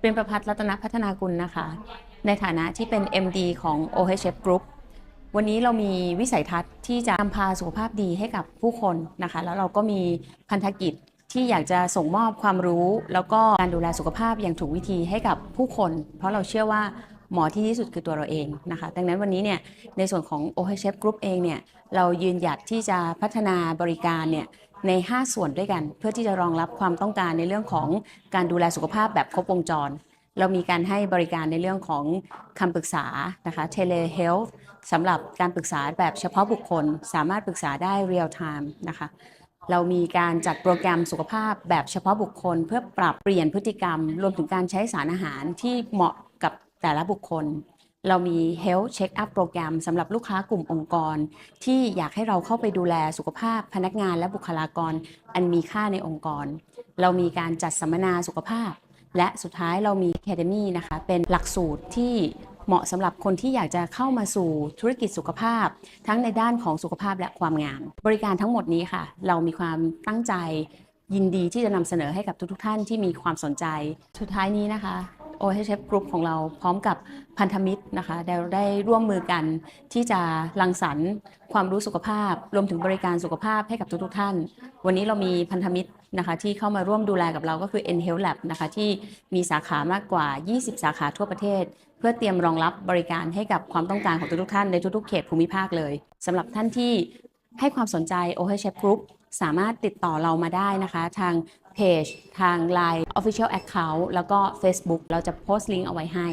เป็นประพัฒน์รัตนพัฒนากุลนะคะ ในฐานะที่เป็น MD ของ OHF Group วันนี้เรามีวิสัยทัศน์ที่จะนำพาสุขภาพดีให้กับผู้คนนะคะ แล้วเราก็มีพันธกิจที่อยากจะส่งมอบความรู้ แล้วก็การดูแลสุขภาพอย่างถูกวิธีให้กับผู้คน เพราะเราเชื่อว่า หมอที่ที่สุดคือตัวเราเองนะคะ ดังนั้นวันนี้เนี่ยในส่วนของ OHF Group เองเนี่ยเรายืนหยัดที่จะพัฒนาบริการเนี่ยใน 5 ส่วนด้วยกัน เพื่อที่จะรองรับความต้องการในเรื่องของการดูแลสุขภาพแบบครบวงจร เรามีการให้บริการในเรื่องของคำปรึกษานะคะ telehealth สำหรับการปรึกษาแบบเฉพาะบุคคล สามารถปรึกษาได้ real time นะคะเรามีการจัดโปรแกรมสุขภาพแบบเฉพาะบุคคล เพื่อปรับเปลี่ยนพฤติกรรม รวมถึงการใช้สารอาหารที่เหมาะ แต่ละบุคคล เรามี health check up โปรแกรมสำหรับลูกค้ากลุ่มองค์กร ที่อยากให้เราเข้าไปดูแลสุขภาพพนักงานและบุคลากร อันมีค่าในองค์กร เรามีการจัดสัมมนาสุขภาพ และสุดท้ายเรามี Academy นะคะเป็นหลักสูตรที่เหมาะสำหรับคนที่อยากจะเข้ามาสู่ธุรกิจสุขภาพ ทั้งในด้านของสุขภาพและความงาม บริการทั้งหมดนี้ค่ะ เรามีความตั้งใจยินดีที่จะนำเสนอให้กับทุกๆท่านที่มีความสนใจ สุดท้ายนี้นะคะ OHF Group ของเราพร้อมกับพันธมิตรนะคะได้ได้ร่วมมือกันที่จะรังสรรค์ความรู้สุขภาพ รวมถึงบริการสุขภาพให้กับทุกๆท่าน วันนี้เรามีพันธมิตรนะคะที่เข้ามาร่วมดูแลกับเราก็คือ N Health Lab นะคะที่มีสาขามากกว่า 20 สาขาทั่วประเทศ เพื่อเตรียมรองรับบริการให้กับความต้องการของทุกๆท่านในทุกๆเขตภูมิภาคเลยสำหรับท่านที่ให้ความสนใจ OHF Group สามารถติดต่อเรามาได้นะคะ ทาง เพจทาง Line Official Account แล้วก็ Facebook เราจะโพสต์ลิงก์เอาไว้ให้